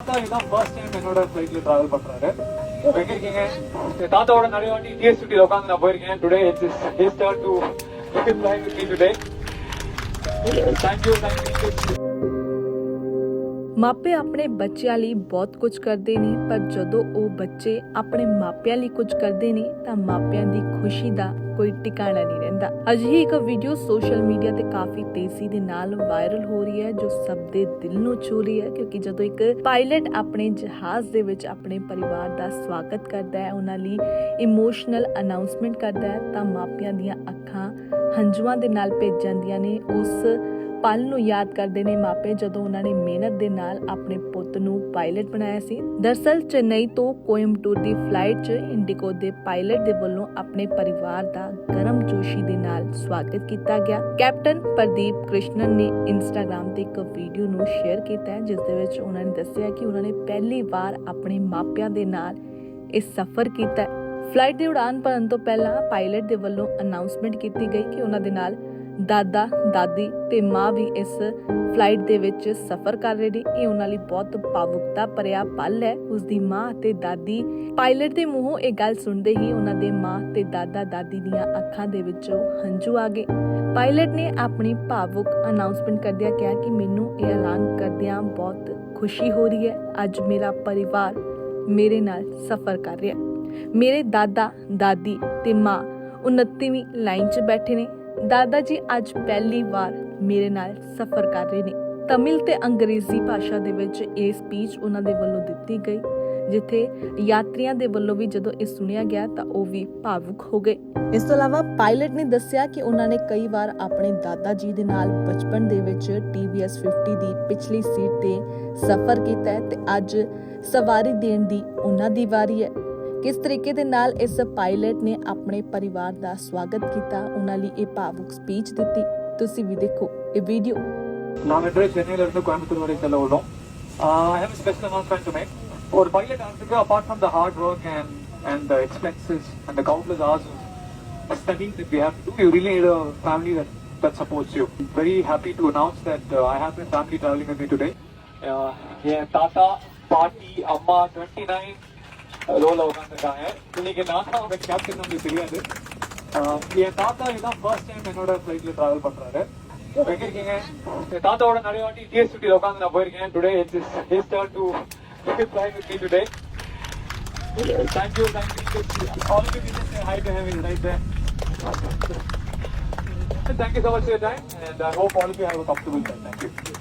இதான் first time என்னோட ஃபிளைட்ல travel பண்றாரு. எங்க இருக்கீங்க? தாத்தாவோட நிறைய வாட்டி டிஎஸ் உட்காந்து நான் போயிருக்கேன். Today it's his to today thank you thank you ਮਾਪੇ ਆਪਣੇ ਬੱਚਿਆਂ ਲਈ ਬਹੁਤ ਕੁਝ ਕਰਦੇ ਨੇ, ਪਰ ਜਦੋਂ ਉਹ ਬੱਚੇ ਆਪਣੇ ਮਾਪਿਆਂ ਲਈ ਕੁਝ ਕਰਦੇ ਨੇ, ਤਾਂ ਮਾਪਿਆਂ ਦੀ ਖੁਸ਼ੀ ਦਾ ਕੋਈ ਟਿਕਾਣਾ ਨਹੀਂ ਰਹਿੰਦਾ। ਅਜਿਹੀ ਇੱਕ ਵੀਡੀਓ ਸੋਸ਼ਲ ਮੀਡੀਆ ਤੇ ਕਾਫੀ ਤੇਜ਼ੀ ਦੇ ਨਾਲ ਵਾਇਰਲ ਹੋ ਰਹੀ ਹੈ, ਜੋ ਸਭ ਦੇ ਦਿਲ ਨੂੰ ਛੂ ਰਹੀ ਹੈ, ਕਿਉਂਕਿ ਜਦੋਂ ਇੱਕ ਪਾਇਲਟ ਆਪਣੇ ਜਹਾਜ਼ ਦੇ ਵਿੱਚ ਆਪਣੇ ਪਰਿਵਾਰ ਦਾ ਸਵਾਗਤ ਕਰਦਾ ਹੈ, ਉਹਨਾਂ ਲਈ ਇਮੋਸ਼ਨਲ ਅਨਾਉਂਸਮੈਂਟ ਕਰਦਾ ਹੈ, ਤਾਂ ਮਾਪਿਆਂ ਦੀਆਂ ਅੱਖਾਂ ਹੰਝੂਆਂ ਦੇ ਨਾਲ ਭੇਜ ਜਾਂਦੀਆਂ ਨੇ, ਉਸ ਪਲ ਨੂੰ ਯਾਦ ਕਰਦੇ ਨੇ ਮਾਪੇ ਜਦੋਂ ਉਹਨਾਂ ਨੇ ਮਿਹਨਤ ਦੇ ਨਾਲ ਆਪਣੇ ਪੁੱਤ ਨੂੰ ਪਾਇਲਟ ਬਣਾਇਆ ਸੀ। ਦਰਸਲ ਚੇਨਈ ਤੋਂ ਕੋਇੰਬਟੂਰ ਦੀ ਫਲਾਈਟ 'ਚ ਇੰਡੀਗੋ ਦੇ ਪਾਇਲਟ ਦੇ ਵੱਲੋਂ ਆਪਣੇ ਪਰਿਵਾਰ ਦਾ ਗਰਮ ਜੋਸ਼ੀ ਦੇ ਨਾਲ ਸਵਾਗਤ ਕੀਤਾ ਗਿਆ। ਕੈਪਟਨ ਪ੍ਰਦੀਪ ਕ੍ਰਿਸ਼ਨਨ ਨੇ ਇੰਸਟਾਗ੍ਰam ਤੇ ਇੱਕ ਵੀਡੀਓ ਨੂੰ ਸ਼ੇਅਰ ਕੀਤਾ ਹੈ, ਜਿਸ ਦੇ ਵਿੱਚ ਉਹਨਾਂ ਨੇ ਦੱਸਿਆ ਕਿ ਉਹਨਾਂ ਨੇ ਪਹਿਲੀ ਵਾਰ ਆਪਣੇ ਮਾਪਿਆਂ ਦੇ ਨਾਲ ਇਹ ਸਫ਼ਰ ਕੀਤਾ ਫਲਾਈਟ ਦੀ ਉਡਾਨ ਭਰਨ ਤੋਂ ਪਹਿਲਾਂ ਪਾਇਲਟ ਦੇ ਵੱਲੋਂ ਅਨਾਉਂਸਮੈਂਟ ਕੀਤੀ ਗਈ ਕਿ ਉਹਨਾਂ ਦੇ ਨਾਲ ਦਾਦਾ, ਦਾਦੀ ਤੇ ਮਾਂ ਵੀ ਇਸ ਫਲਾਈਟ ਦੇ ਵਿੱਚ ਸਫ਼ਰ ਕਰ ਰਹੇ ਨੇ। ਇਹ ਉਹਨਾਂ ਲਈ ਬਹੁਤ ਭਾਵੁਕਤਾ ਭਰਿਆ ਪਲ ਹੈ। ਉਸ ਦੀ ਮਾਂ ਤੇ ਦਾਦੀ ਪਾਇਲਟ ਦੇ ਮੂੰਹੋਂ ਇਹ ਗੱਲ ਸੁਣਦੇ ਹੀ ਉਹਨਾਂ ਦੇ ਮਾਂ ਤੇ ਦਾਦਾ, ਦਾਦੀ ਦੀਆਂ ਅੱਖਾਂ ਦੇ ਵਿੱਚੋਂ ਹੰਝੂ ਆ ਗਏ। ਪਾਇਲਟ ਨੇ ਆਪਣੀ ਭਾਵੁਕ ਅਨਾਉਂਸਮੈਂਟ ਕਰਦਿਆਂ ਕਿਹਾ ਕਿ ਮੈਨੂੰ ਇਹ ਐਲਾਨ ਕਰਦਿਆਂ ਬਹੁਤ ਖੁਸ਼ੀ ਹੋ ਰਹੀ ਹੈ। ਅੱਜ ਮੇਰਾ ਪਰਿਵਾਰ ਮੇਰੇ ਨਾਲ ਸਫ਼ਰ ਕਰ ਰਿਹਾ। ਮੇਰੇ ਦਾਦਾ, ਦਾਦੀ ਤੇ ਮਾਂ 29ਵੀਂ ਲਾਈਨ 'ਚ ਬੈਠੇ ਨੇ। ਦਾਦਾ ਜੀ ਅੱਜ ਪਹਿਲੀ ਵਾਰ ਮੇਰੇ ਨਾਲ ਸਫ਼ਰ ਕਰ ਰਹੇ ਨੇ। ਤਮਿਲ ਤੇ ਅੰਗਰੇਜ਼ੀ ਭਾਸ਼ਾ ਦੇ ਵਿੱਚ ਇਹ ਸਪੀਚ ਉਹਨਾਂ ਦੇ ਵੱਲੋਂ ਦਿੱਤੀ ਗਈ, ਜਿੱਥੇ ਯਾਤਰੀਆਂ ਦੇ ਵੱਲੋਂ ਵੀ ਜਦੋਂ ਇਹ ਸੁਣਿਆ ਗਿਆ ਤਾਂ ਉਹ ਵੀ ਭਾਵੁਕ ਹੋ ਗਏ। ਇਸ ਤੋਂ ਇਲਾਵਾ ਪਾਇਲਟ ਨੇ ਦੱਸਿਆ ਕਿ ਉਹਨਾਂ ਨੇ ਕਈ ਵਾਰ ਆਪਣੇ ਦਾਦਾ ਜੀ ਦੇ ਨਾਲ ਬਚਪਨ ਦੇ ਵਿੱਚ TVS 50 ਦੀ ਪਿਛਲੀ ਸੀਟ ਤੇ ਸਫ਼ਰ ਕੀਤਾ ਤੇ ਅੱਜ ਸਵਾਰੀ ਦੇਣ ਦੀ ਉਹਨਾਂ ਦੀ ਵਾਰੀ ਹੈ। ਕਿਸ ਤਰੀਕੇ ਦੇ ਨਾਲ ਇਸ ਪਾਇਲਟ ਨੇ ਆਪਣੇ ਪਰਿਵਾਰ ਦਾ ਸਵਾਗਤ ਕੀਤਾ ਉਹਨਾਂ ਲਈ ਇਹ ਭਾਵੁਕ ਸਪੀਚ ਦਿੱਤੀ ਤੁਸੀਂ ਵੀ ਦੇਖੋ ਇਹ ਵੀਡੀਓ நான் இன்று சென்னையில இருந்து கோயம்புத்தூர் வரை செல்ல உள்ளோம் I have special announcement to make ஒரு பைலட் ஆகிறதுக்கு apart from the hard work and and the expenses and the countless hours studying that we have to do, you really need a family that, that supports you. Very happy to announce that uh, I have my family traveling with me today. Uh, yeah, Tata, பாட்டி அம்மா twenty nine ரோல உட்காந்துருக்காங்க இன்னைக்கு நான் தான் அவங்க captain நம்மளுக்கு தெரியாது ஆஹ் என் தாத்தா இதான் ஃபர்ஸ்ட் டைம் என்னோட ஃபிளைட்ல டிராவல் பண்றாரு எங்க இருக்கீங்க என் தாத்தாவோட நிறைய வாட்டி டிஎஸ் ஃபிஃப்டில உட்காந்து நான் போயிருக்கேன் today it's his turn to fly with me today thank you thank you all of you can just say hi to him he's right there thank you so much for your time and I hope all of you have a comfortable time thank you